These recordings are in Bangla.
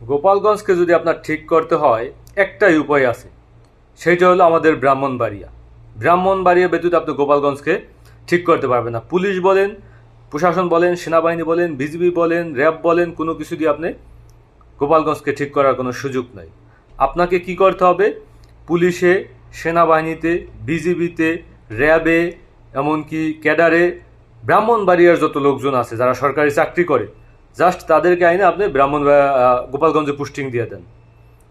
গোপালগঞ্জকে যদি আপনার ঠিক করতে হয়, একটাই উপায় আছে। সেইটা হলো আমাদের ব্রাহ্মণবাড়িয়া। ব্রাহ্মণবাড়িয়া ব্যতীত আপনি গোপালগঞ্জকে ঠিক করতে পারবেন না। পুলিশ বলেন, প্রশাসন বলেন, সেনাবাহিনী বলেন, বিজিবি বলেন, র্যাব বলেন, কোনো কিছু দিয়ে আপনি গোপালগঞ্জকে ঠিক করার কোনো সুযোগ নাই। আপনাকে কি করতে হবে? পুলিশে, সেনাবাহিনীতে, বিজিবিতে, র্যাবে, এমনকি ক্যাডারে, ব্রাহ্মণবাড়িয়ার যত লোকজন আছে, যারা সরকারি চাকরি করে জাস্ট তাদেরকে আইনে আপনি ব্রাহ্মণ গোপালগঞ্জে পোস্টিং দিয়ে দেন।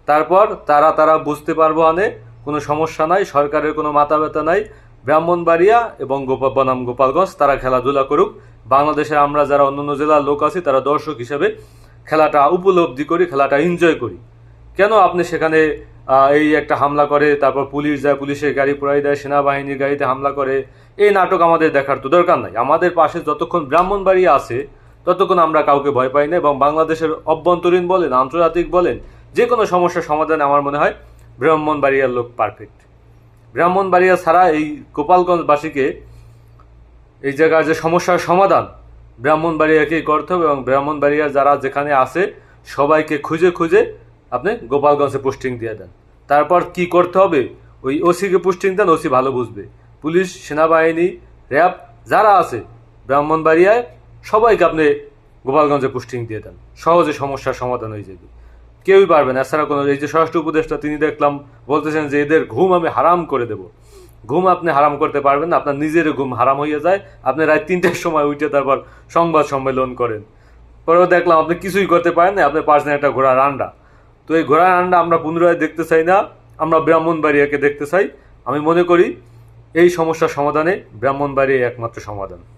তারপর তারা তারা বুঝতে পারব আনে, কোনো সমস্যা নাই, সরকারের কোনো মাথা ব্যথা নাই, ব্রাহ্মণবাড়িয়া এবং গোপা বনাম গোপালগঞ্জ, তারা খেলাধুলা করুক। বাংলাদেশে আমরা যারা অন্যান্য জেলার লোক আছি, তারা দর্শক হিসেবে খেলাটা উপলব্ধি করি, খেলাটা এনজয় করি। কেন আপনি সেখানে এই একটা হামলা করে, তারপর পুলিশ যায়, পুলিশের গাড়ি পুরাই দেয়, সেনাবাহিনীর গাড়িতে হামলা করে, এই নাটক আমাদের দেখার তো দরকার নাই। আমাদের পাশে যতক্ষণ ব্রাহ্মণবাড়ি আছে ততক্ষণ আমরা কাউকে ভয় পাই না এবং বাংলাদেশের অভ্যন্তরীণ বলেন, আন্তর্জাতিক বলেন, যে কোনো সমস্যার সমাধান আমার মনে হয় ব্রাহ্মণবাড়িয়ার লোক পারফেক্ট ব্রাহ্মণবাড়িয়া ছাড়া এই গোপালগঞ্জবাসীকে এই জায়গার যে সমস্যার সমাধান, ব্রাহ্মণবাড়িয়াকেই করতে হবে এবং ব্রাহ্মণবাড়িয়া যারা যেখানে আছে, সবাইকে খুঁজে খুঁজে আপনি গোপালগঞ্জে পোস্টিং দিয়ে দেন। তারপর কি করতে হবে? ওই ওসিকে পোস্টিং দেন, ওসি ভালো বুঝবে। পুলিশ, সেনাবাহিনী, র্যাব, যারা আছে, ব্রাহ্মণবাড়িয়ায় সবাইকে আপনি গোপালগঞ্জে পোস্টিং দিয়ে দেন। সহজে সমস্যার সমাধান হয়ে যাবে। কেউই পারবে না। এছাড়া কোনো এই যে স্বরাষ্ট্র উপদেষ্টা, তিনি দেখলাম বলতেছেন যে এদের ঘুম আমি হারাম করে দেব। ঘুম আপনি হারাম করতে পারবেন না। আপনার নিজের ঘুম হারাম হয়ে যায়। আপনি রাত তিনটের সময় উঠে তারপর সংবাদ সম্মেলন করেন। পরেও দেখলাম আপনি কিছুই করতে পারেন না। আপনি পারছেন একটা ঘোড়ার আন্ডা। তো এই ঘোড়ার আন্ডা আমরা পুনরায় দেখতে চাই না। আমরা ব্রাহ্মণবাড়িয়াকে দেখতে চাই। আমি মনে করি এই সমস্যার সমাধানে ব্রাহ্মণবাড়ি একমাত্র সমাধান।